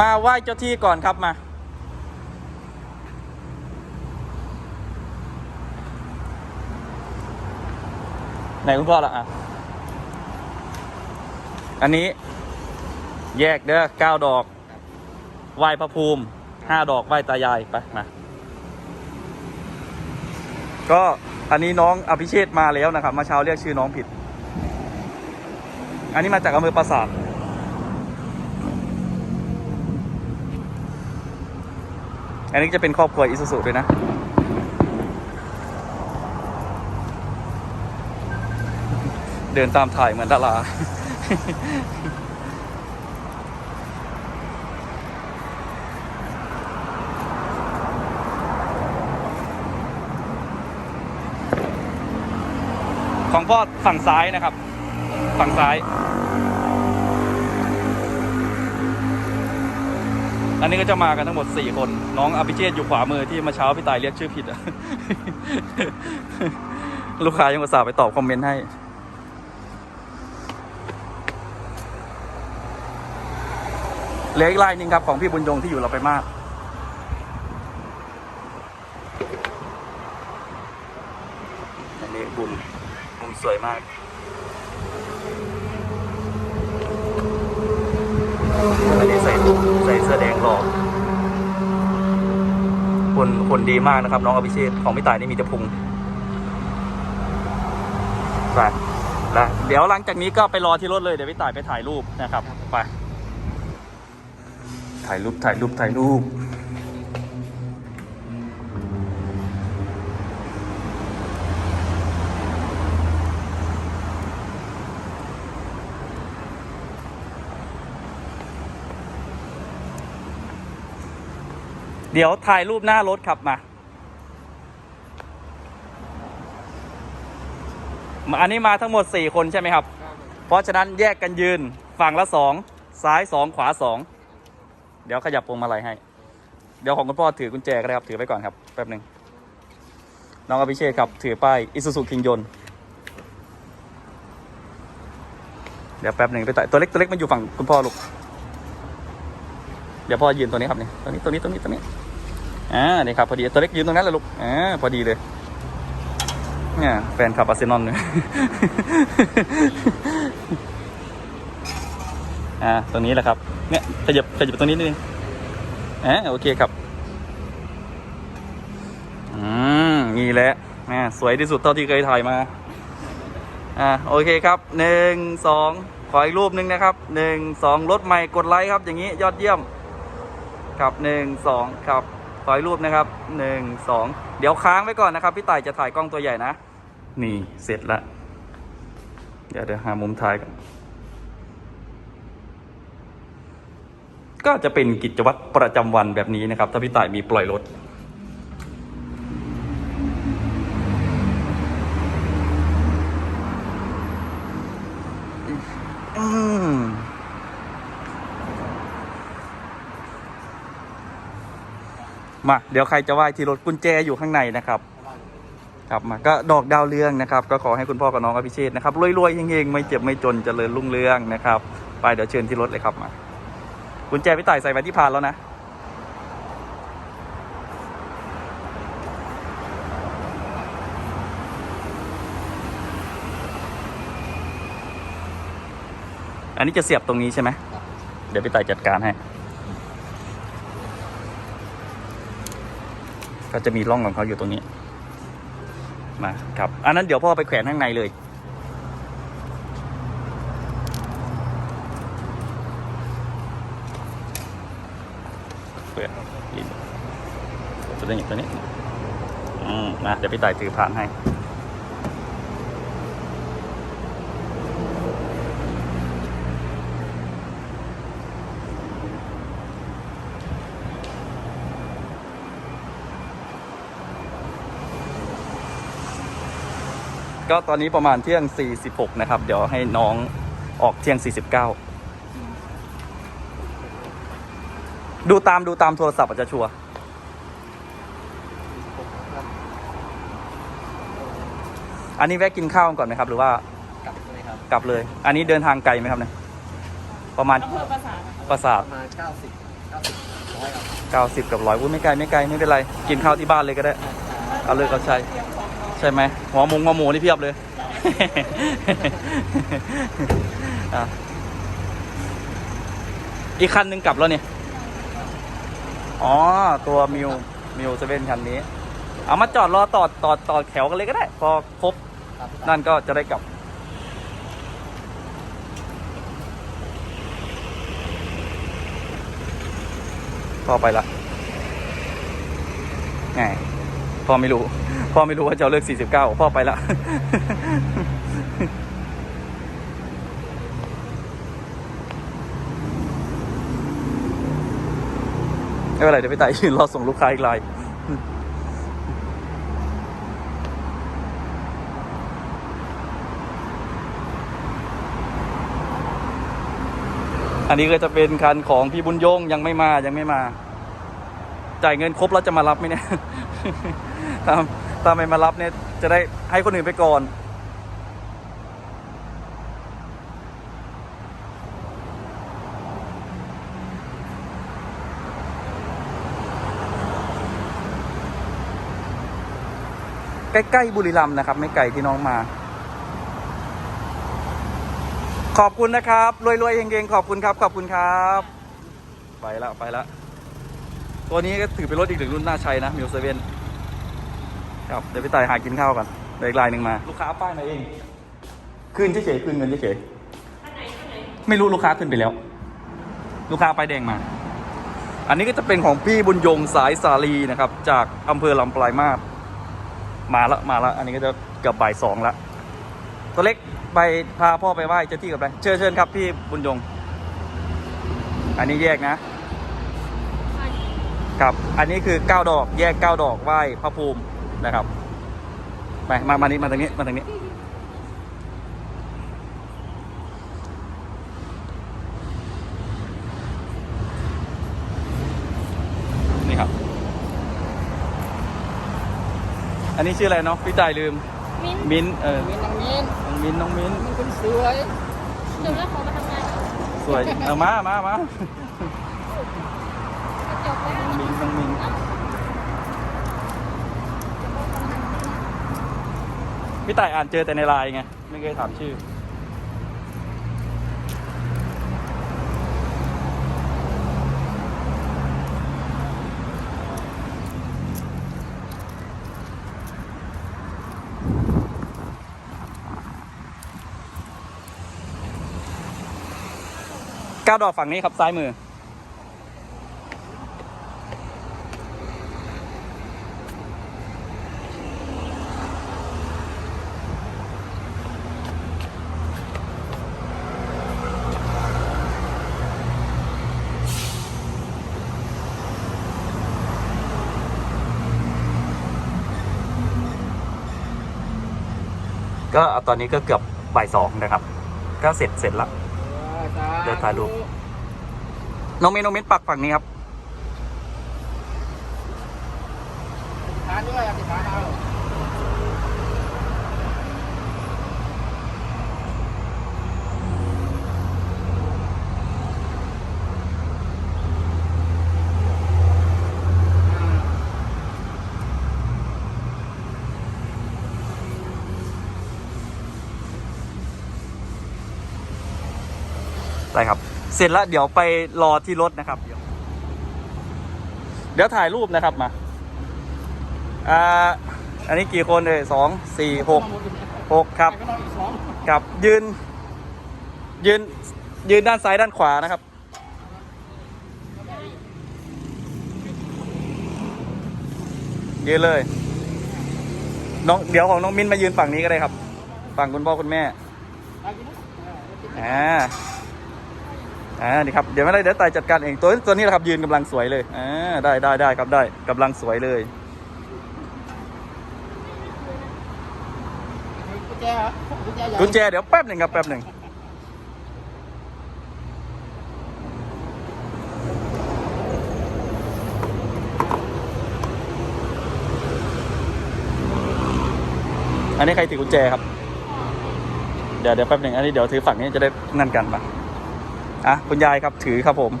มาไหว้เจ้าที่ก่อนครับมา ไหนคุณพ่อละอะ อันนี้ แยกเด้อเก้าดอก ไหว้พระภูมิห้าดอกไหว้ตายายไปมา ก็อันนี้น้องอภิเชษมาแล้วนะครับ มาเช้าเรียกชื่อน้องผิด อันนี้มาจากอำเภอปราสาท อันนี้จะเป็นครอบครัวอิสุสุด้วยนะ เดินตามถ่ายเหมือนดาราของพ่อฝั่งซ้ายนะครับ ฝั่งซ้าย อันนี้ก็จะมากันทั้งหมด 4 คน น้องอภิเชษอยู่ขวามือที่มาเช้าพี่ตายเรียกชื่อผิดอะลูกค้ายังอุตส่าห์ไปตอบคอมเมนต์ให้ เหลืออีกลายหนึ่งครับ ของพี่บุญยงที่อยู่เราไปมาก อันนี้บุญมุมสวยมาก ไม่ได้ใส่ใส่เสื้อแดงหล่อคนคนดีมากนะครับ น้องอภิเชษของพี่ต่ายนี่มีแต่พุงไปแล้วเดี๋ยวหลังจากนี้ก็ไปรอที่รถเลยเดี๋ยวพี่ต่ายไปถ่ายรูปนะครับ ไป ถ่ายรูปถ่ายรูปถ่ายรูป ดี๋ยวถ่ายรูปหน้ารถขับมามา อันนี้มาทั้งหมด 4 คนใช่ไหมครับ เพราะฉะนั้นแยกกันยืนฝั่งละ 2 ซ้าย 2 ขวา 2 เดี๋ยวขยับพวงมาลัยให้ เดี๋ยวของคุณพ่อถือกุญแจก็ได้ครับ ถือไปก่อนครับ แป๊บหนึ่งน้องอภิเชษครับ ถือป้ายอิสุสุคิงยนเดี๋ยวแป๊บหนึ่งไปต่ตัวเล็กตัวเล็กมันอยู่ฝั่งคุณพ่อลูก เดี๋ยวพ่อยืนตัวนี้ครับเนี่ยตัวนี้ตัวนี้ตัวนี้ตัวนี้ อ่านี่ครับพอดีตัวเล็กยืนตรงนั้นแหละลูกอ่าพอดีเลยเนี่ยแฟนคลับอาร์เซนอลเนี่ยอ่าตรงนี้แหละครับเนี่ยขยับขยับตรงนี้นิดนึงอ่าโอเคครับอืมนี่แหละแหม่สวยที่สุดเท่าที่เคยถ่ายมาอ่าโอเคครับหนึ่งสองขออีกรูปหนึ่งนะครับหนึ่งสองรถใหม่กดไลค์ครับ อย่างนี้ยอดเยี่ยม ครับหนึ่งสองครับ ขออีกรูปนะครับหนึ่งสองเดี๋ยวค้างไว้ก่อนนะครับ พี่ต่ายจะถ่ายกล้องตัวใหญ่นะ นี่เสร็จละเดี๋ยวเดี๋ยวหามุมถ่ายกันก็จะเป็นกิจวัตรประจำวันแบบนี้นะครับ ถ้าพี่ต่ายมีปล่อยรถ มาเดี๋ยวใครจะไหว้ที่รถกุญแจอยู่ข้างในนะครับครับมาก็ดอกดาวเรืองนะครับ ก็ขอให้คุณพ่อกับน้องอภิเชษนะครับรวยๆเฮงๆไม่เจ็บไม่จนเจริญรุ่งเรืองนะครับไปเดี๋ยวเชิญที่รถเลยครับมากุญแจพี่ต่ายใส่ไว้ที่พานแล้วนะอันนี้จะเสียบตรงนี้ใช่ไหม เดี๋ยวพี่ต่ายจัดการให้ ก็จะมีร่องของเขาอยู่ตรงนี้ มาครับ อันนั้นเดี๋ยวพ่อไปแขวนข้างในเลย เปิดตัวนี้ตัวนี้ อืมนะเดี๋ยวพี่ต่ายถือผ่านให้ ก็ตอนนี้ประมาณเที่ยง 46 นะครับ เดี๋ยวให้น้องออกเที่ยง 49 ดูตามดูตามโทรศัพท์อาจจะชัวร์อันนี้แวะกินข้าวก่อนไหมครับ หรือว่ากลับเลยครับกลับเลย อันนี้เดินทางไกลไหมครับเนี่ยประมาณอำเภอประสาทประสาทประมาณ90ร้อยครับเก้าสิบกับร้อยอุ้ยไม่ไกลไม่ไกลไม่เป็นไร กินข้าวที่บ้านเลยก็ได้ เอาเลยเอาใช่ ใช่ไหมหัวหมุงหัวหมูนี่เพียบเลยอะอีกคันหนึ่งกลับแล้วเนี่ย อ๋อ ตัวมิวมิวเซเว่นคันนี้ เอามาจอดรอต่อต่อต่อแถวกันเลยก็ได้ พอครบครับนั่นก็จะได้กลับพ่อไปละไงพ่อไม่รู้ พ่อไม่รู้ว่าจะเอาเลือก 49 พ่อไปละไม่เป็นไรเดี๋ยวไปไต่ยืนรอส่งลูกค้าอีกรายอันนี้ก็จะเป็นคันของพี่บุญยงยังไม่มายังไม่มา จ่ายเงินครบแล้วจะมารับไหมเนี่ยถ้า ถ้าไม่มารับเนี่ยจะได้ให้คนอื่นไปก่อน ใกล้ ๆ บุรีรัมย์นะครับ ไม่ไกลที่น้องมา ขอบคุณนะครับ รวยๆเฮงๆขอบคุณครับ ขอบคุณครับ ไปละไปละตัวนี้ก็ถือเป็นรถอีกหนึ่งรุ่นน่าใช้นะมิวเซเว่น ครับเดี๋ยวพี่ต่ายหากินข้าวก่อนเดี๋ยวอีกลายหนึ่งมา ลูกค้าป้ายมาเองคืนเฉยๆคืนเงินเฉยๆไม่รู้ลูกค้าขึ้นไปแล้ว ลูกค้าป้ายแดงมา อันนี้ก็จะเป็นของพี่บุญยงสายสาลีนะครับ จากอำเภอลำปลายมาศมาละมาละอันนี้ก็จะเกือบบ่ายสองละตัวเล็กไปพาพ่อไปไหว้เจ้าที่กับอะไรเชิญเชิญครับพี่บุญยง อันนี้แยกนะครับ อันนี้คือเก้าดอก แยกเก้าดอกไหว้พระภูมิ นะครับ ไป มา มานี้มาทางนี้ มาทางนี้ นี่ครับ อันนี้ชื่ออะไรเนาะพี่จ่ายลืม มิ้นท์มิ้นท์เออ มีนางเงี้ยน้องมิ้นท์น้องมิ้นท์มันคนสวย เดี๋ยวแล้วขอมาทำงาน สวย เอามามามา จบแล้ว มินน้องมิน พี่ต่ายอ่านเจอแต่ในไลน์ไง ไม่เคยถามชื่อ ก้าวดอกฝั่งนี้ครับซ้ายมือ ก็ตอนนี้ก็เกือบบ่ายสองนะครับ ก็เสร็จเสร็จละ เดี๋ยวถ่ายรูป น้องเมนน้องเมนปักฝั่งนี้ครับ ทานด้วยอธิษฐานเอา ได้ครับ เสร็จแล้วเดี๋ยวไปรอที่รถนะครับ เดี๋ยวเดี๋ยวถ่ายรูปนะครับมาอ่าอันนี้กี่คนเลยสองสี่หกหกครับกับยืน ยืน ยืนด้านซ้ายด้านขวานะครับ ยืนเลยน้องเดี๋ยวของน้องมิ้นมายืนฝั่งนี้ก็ได้ครับ ฝั่งคุณพ่อคุณแม่อ่า อ่านี่ครับเดี๋ยวไม่ได้เดี๋ยวตายจัดการเองตัวตัวนี้แหละครับยืนกำลังสวยเลยอ่าได้ได้ได้ครับได้กำลังสวยเลยกุญแจเหรอกุญแจใหญ่กุญแจเดี๋ยวแป๊บหนึ่งครับแป๊บหนึ่งอันนี้ใครถือกุญแจครับ เดี๋ยวเดี๋ยวแป๊บหนึ่งอันนี้เดี๋ยวถือฝั่งนี้จะได้นั่นกันปะ อะคุณยายครับถือครับผม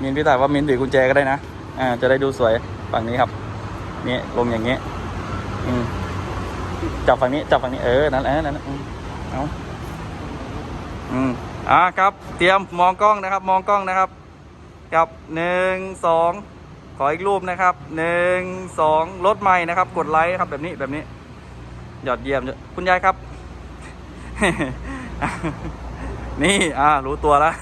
มินพี่ต่ายว่ามินถือกุญแจก็ได้นะอ่าจะได้ดูสวยฝั่งนี้ครับนี่ลงอย่างเงี้ยอืมจับฝั่งนี้จับฝั่งนี้เออนั่นแหละนั่นแหละอืมเอาอืมอ่าครับ เตรียมมองกล้องนะครับ มองกล้องนะครับกับหนึ่งสองขออีกรูปนะครับหนึ่งสองรถใหม่นะครับ กดไลค์ครับแบบนี้แบบนี้ ยอดเยี่ยมคุณยายครับ นี่ อ่า รู้ตัวแล้ว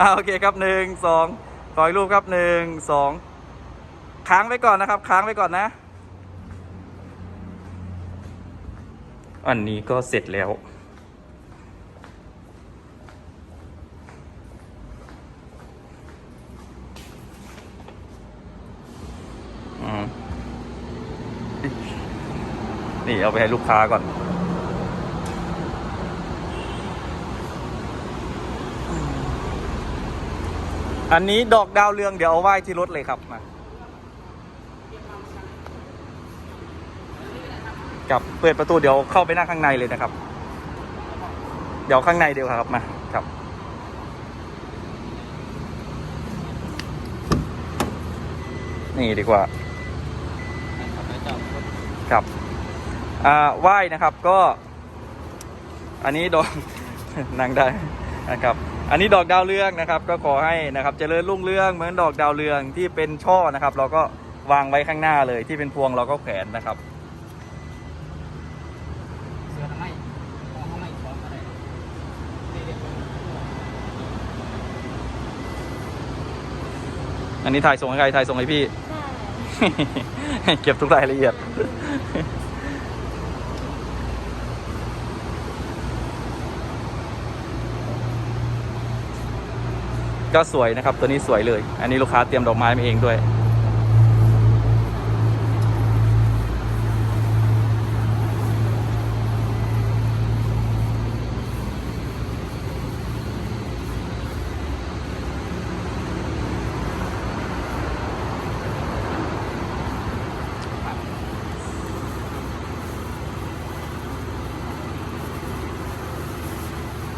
อ่า โอเคครับหนึ่งสองขออีกรูปครับหนึ่งสองค้างไว้ก่อนนะครับ ค้างไว้ก่อนนะ อันนี้ก็เสร็จแล้ว นี่เอาไปให้ลูกค้าก่อน อันนี้ดอกดาวเรืองเดี๋ยวเอาไหว้ที่รถเลยครับมากับเปิดประตูเดี๋ยวเข้าไปนั่งข้างในเลยนะครับ เดี๋ยวข้างในเดียวครับมาครับ นี่ดีกว่าครับอ่าไหว้นะครับก็ อันนี้ดอกนั่งได้นะครับ อันนี้ดอกดาวเรืองนะครับ ก็ขอให้นะครับเจริญรุ่งเรืองเหมือนดอกดาวเรืองที่เป็นช่อนะครับ เราก็วางไว้ข้างหน้าเลยที่เป็นพวงเราก็แขวนนะครับเสือทำไมห้องไม่สองอะไรนี่เรียกว่าอันนี้ถ่ายส่งให้ใครถ่ายส่งให้พี่ใช่เก็บทุกรายละเอียด ก็สวยนะครับ ตัวนี้สวยเลย อันนี้ลูกค้าเตรียมดอกไม้มาเองด้วย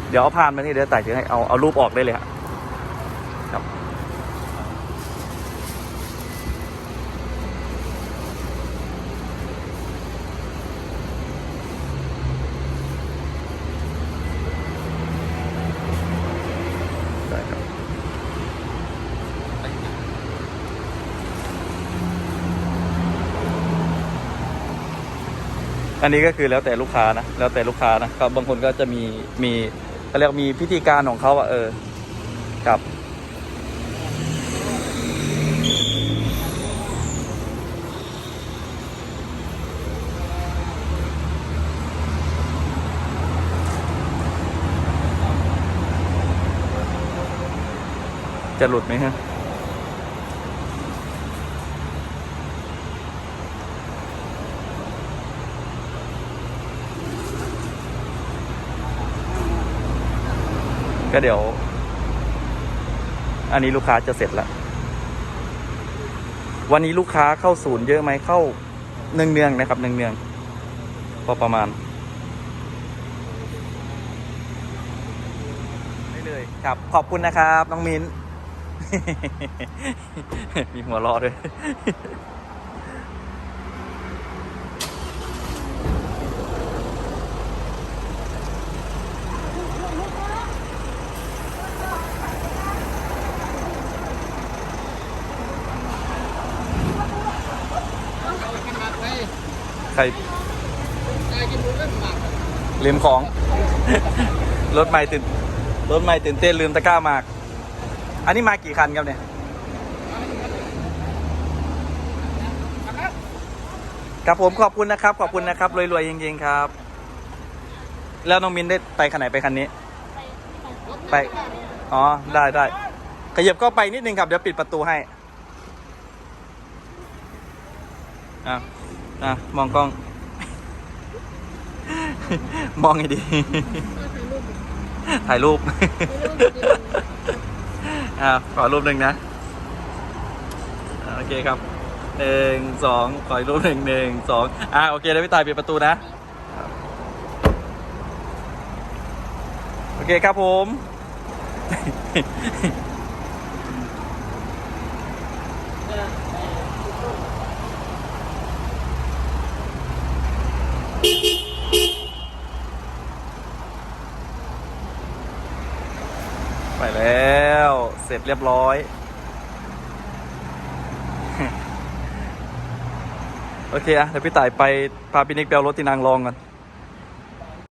เดี๋ยวเอาผ่านมานี่เดี๋ยวแต่ถึงให้เอาเอารูปออกได้เลยครับ อันนี้ก็คือแล้วแต่ลูกค้านะ แล้วแต่ลูกค้านะครับบางคนก็จะมีมีเขาเรียกมีพิธีการของเขาอะเออครับจะหลุดไหมฮะ ก็เดี๋ยว อันนี้ลูกค้าจะเสร็จแล้ววันนี้ลูกค้าเข้าศูนย์เยอะไหมเข้าเนืองๆนะครับเนืองๆพอประมาณได้เลยครับ ขอบคุณนะครับ น้องมิ้น มีหัวเรอด้วย เอากินหมากไป ใครได้กินหมูเล่นหมากลืมของ รถใหม่ตื่นรถใหม่ตื่นเต้นลืมตะกร้าหมาก อันนี้มากี่คันครับเนี่ยครับผมขอบคุณนะครับ ขอบคุณนะครับรวยๆจริงๆครับ แล้วน้องมินได้ไปคันไหนไปคันนี้ ไปอ๋อได้ได้ขยับก็ไปนิดนึงครับ เดี๋ยวปิดประตูให้อะ อะ มองกล้อง มองให้ดี ถ่ายรูปอ่าขอรูปหนึ่งนะอ่าโอเคครับหนึ่งสองขออีกรูปหนึ่งหนึ่งสองอ่าโอเคเดี๋ยวพี่ตายปิดประตูนะ โอเคครับผม ไปแล้ว เสร็จเรียบร้อย โอเคอะเดี๋ยวพี่ต่ายไปพาพี่นิกไปเอารถที่นางรองกัน